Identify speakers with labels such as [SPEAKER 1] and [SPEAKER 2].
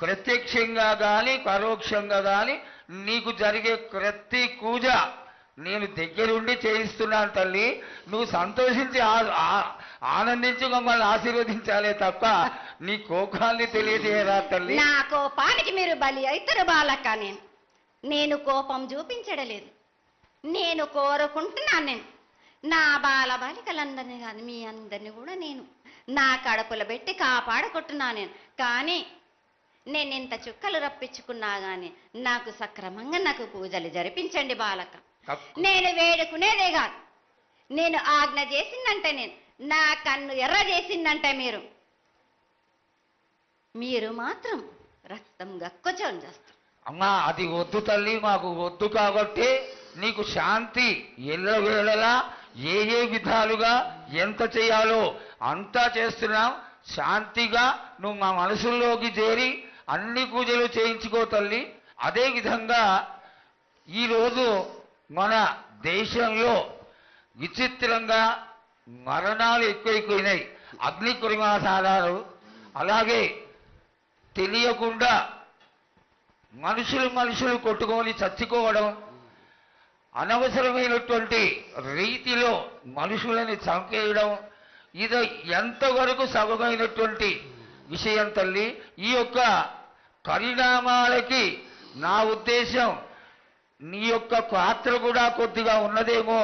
[SPEAKER 1] ప్రత్యక్షంగా కానీ పరోక్షంగా కానీ నీకు జరిగే ప్రతి పూజ నేను దగ్గరుండి చేయిస్తున్నాను తల్లి. నువ్వు సంతోషించి ఆ- ఆనందించి మమ్మల్ని ఆశీర్వదించాలే తప్ప నీ కోపాన్ని తెలియజేయరా తల్లి.
[SPEAKER 2] నా కోపానికి మీరు బలి అవుతారు బాలక్క నేను. నేను కోపం చూపించడలేదు. నేను కోరుకుంటున్నాను నేను. నా బాల బాలికలందరినీ కానీ మీ అందరిని కూడా నేను నా కడుపులో పెట్టి కాపాడుకుంటున్నాను నేను. కానీ నేను ఇంత చుక్కలు రప్పించుకున్నా కానీ నాకు సక్రమంగా నాకు పూజలు జరిపించండి బాలక. నేను వేడుకునేదే కాదు. నేను ఆజ్ఞ చేసిందంటే నేను నా కన్ను ఎర్ర చేసిందంటే మీరు. మీరు మాత్రం రక్తం గక్కుచోని చేస్తారు.
[SPEAKER 1] అమ్మా అది వద్దు తల్లి మాకు వద్దు కాబట్టి నీకు శాంతి ఎల్లవేళలా ఏ ఏ విధాలుగా ఎంత చేయాలో అంతా చేస్తున్నాం. శాంతిగా నువ్వు మా మనసుల్లోకి చేరి అన్ని పూజలు చేయించుకో తల్లి. అదేవిధంగా ఈరోజు మన దేశంలో విచిత్రంగా మరణాలు ఎక్కువైపోయినాయి. అగ్ని కురిమాసాలు అలాగే తెలియకుండా మనుషులు మనుషులు కొట్టుకొని చచ్చిపోవడం అనవసరమైనటువంటి రీతిలో మనుషులని చంపేయడం ఇది ఎంతవరకు సబమైనటువంటి విషయం తల్లి ఈ యొక్క పరిణామాలకి నా ఉద్దేశం నీ యొక్క పాత్ర కూడా కొద్దిగా ఉన్నదేమో.